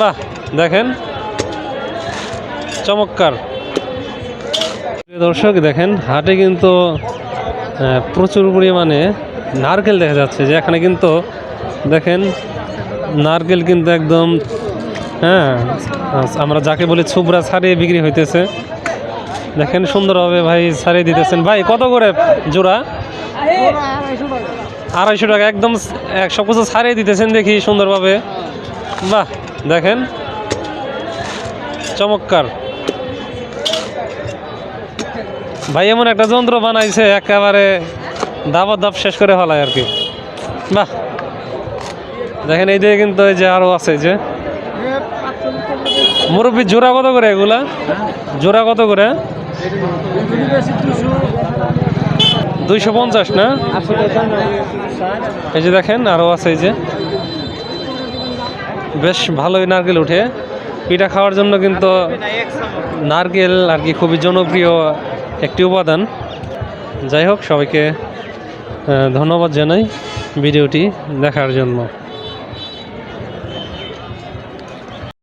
বাহ, দেখেন। চমৎকার। দর্শক, দেখেন, হাটে কিন্তু প্রচুর পরিমাণে নারকেল দেখা যাচ্ছে, যে এখানে কিন্তু, দেখেন, নারকেল কিন্তু একদম হ্যাঁ আমরা যাকে বলি ছুবরা ছাড়িয়ে বিক্রি হইতেছে। দেখেন, সুন্দরভাবে ভাই ছাড়িয়ে দিতেছেন। ভাই, কত করে জোড়া? আড়াইশো টাকা। একদম এক সব কিছু ছাড়িয়ে দিতেছেন দেখি সুন্দরভাবে। বাহ দেখেন। চমৎকার। ভাই, এমন একটা যন্ত্র বানাইছে, একেবারে দাবা দাব শেষ করে ফেলায় আর কি। বাহ। দেখেন, এই দিকে কিন্তু এই যে আরও আছে যে। মুরব্বী, জোড়া কত করে এগুলা? জোড়া কত করে? দুইশো পঞ্চাশ না? এই যে দেখেন আরও আছে, এই যে। বেশ ভালোই নারকেল উঠে পিঠা খাওয়ার জন্য কিন্তু নারকেল আর কি খুবই জনপ্রিয় একটি উপাদান। যাই হোক, সবাইকে ধন্যবাদ জানাই ভিডিওটি দেখার জন্য।